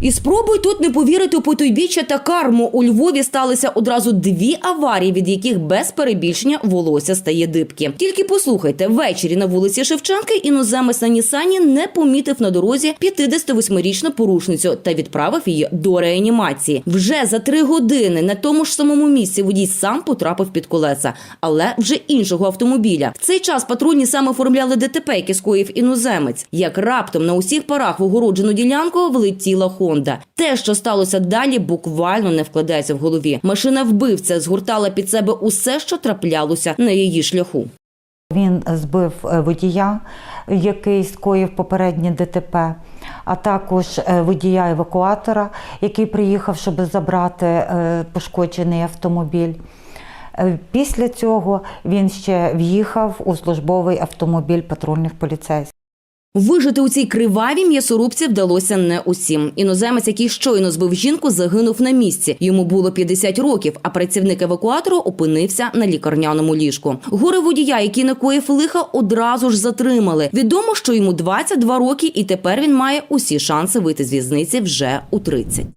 І спробуй тут не повірити у потойбіччя та карму. У Львові сталися одразу дві аварії, від яких без перебільшення волосся стає дибки. Тільки послухайте, ввечері на вулиці Шевченки іноземець на Нісані не помітив на дорозі 58-річну порушницю та відправив її до реанімації. Вже за три години на тому ж самому місці водій сам потрапив під колеса, але вже іншого автомобіля. В цей час патрульні саме оформляли ДТП, яке скоїв іноземець. Як раптом на усіх парах в огороджену ділянку влетіла Хонда. Те, що сталося далі, буквально не вкладається в голові. Машина вбивця згуртала під себе усе, що траплялося на її шляху. Він збив е, водія, який скоїв попереднє ДТП, а також е, водія евакуатора, який приїхав, щоб забрати е, пошкоджений автомобіль. Після цього він ще в'їхав у службовий автомобіль патрульних поліцейських. Вижити у цій кривавій м'ясорубці вдалося не усім. Іноземець, який щойно збив жінку, загинув на місці. Йому було 50 років, а працівник евакуатору опинився на лікарняному ліжку. Горе водія, який накоїв лиха, одразу ж затримали. Відомо, що йому 22 роки, і тепер він має усі шанси вийти з в'язниці вже у 30.